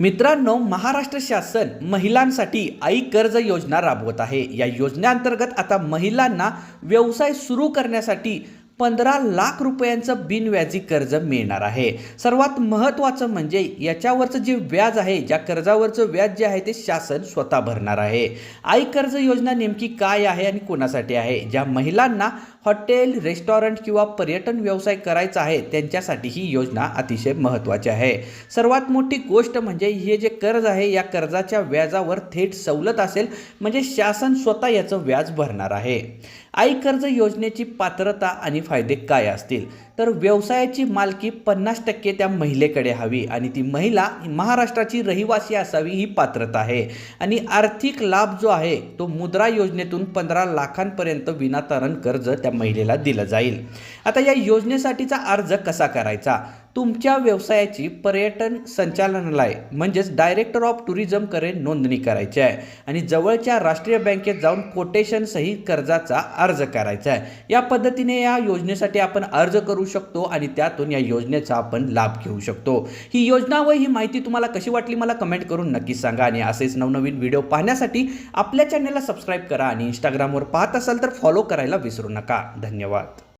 मित्रांनो महाराष्ट्र शासन महिलांसाठी आई कर्ज योजना राबवत आहे. या योजनेअंतर्गत आता महिलांना व्यवसाय सुरू करण्यासाठी पंधरा लाख रुपयांचं बिनव्याजी कर्ज मिळणार आहे. सर्वात महत्त्वाचं म्हणजे याच्यावरचं जे व्याज आहे ज्या कर्जावरचं व्याज जे आहे ते शासन स्वतः भरणार आहे. आई कर्ज योजना नेमकी काय आहे आणि कोणासाठी आहे? ज्या महिलांना हॉटेल रेस्टॉरंट किंवा पर्यटन व्यवसाय करायचा आहे त्यांच्यासाठी ही योजना अतिशय महत्त्वाची आहे. सर्वात मोठी गोष्ट म्हणजे हे जे कर्ज आहे या कर्जाच्या व्याजावर थेट सवलत असेल म्हणजे शासन स्वतः याचं व्याज भरणार आहे. आई कर्ज योजनेची पात्रता आणि फायदे काय असतील? तर व्यवसायाची मालकी पन्नास टक्के त्या महिलेकडे हवी आणि ती महिला महाराष्ट्राची रहिवासी असावी ही पात्रता आहे. आणि आर्थिक लाभ जो आहे तो मुद्रा योजनेतून पंधरा लाखांपर्यंत विनातारण कर्ज त्या महिलेला दिलं जाईल. आता या योजनेसाठीचा अर्ज कसा करायचा? तुमच्या व्यवसायाची पर्यटन संचालनालय म्हणजेच डायरेक्टर ऑफ टुरिझमकडे नोंदणी करायची आहे. आणि जवळच्या राष्ट्रीय बँकेत जाऊन कोटेशन सहित कर्जाचा अर्ज करायचा आहे. या पद्धतीने या योजनेसाठी आपण अर्ज करू शकतो आणि त्यातून या योजनेचा आपण लाभ घेऊ शकतो. ही योजना व ही माहिती तुम्हाला कशी वाटली मला कमेंट करून नक्की सांगा. आणि असेच नवनवीन व्हिडिओ पाहण्यासाठी आपल्या चॅनलला सबस्क्राईब करा आणि इंस्टाग्रामवर पाहत असाल तर फॉलो करायला विसरू नका. धन्यवाद.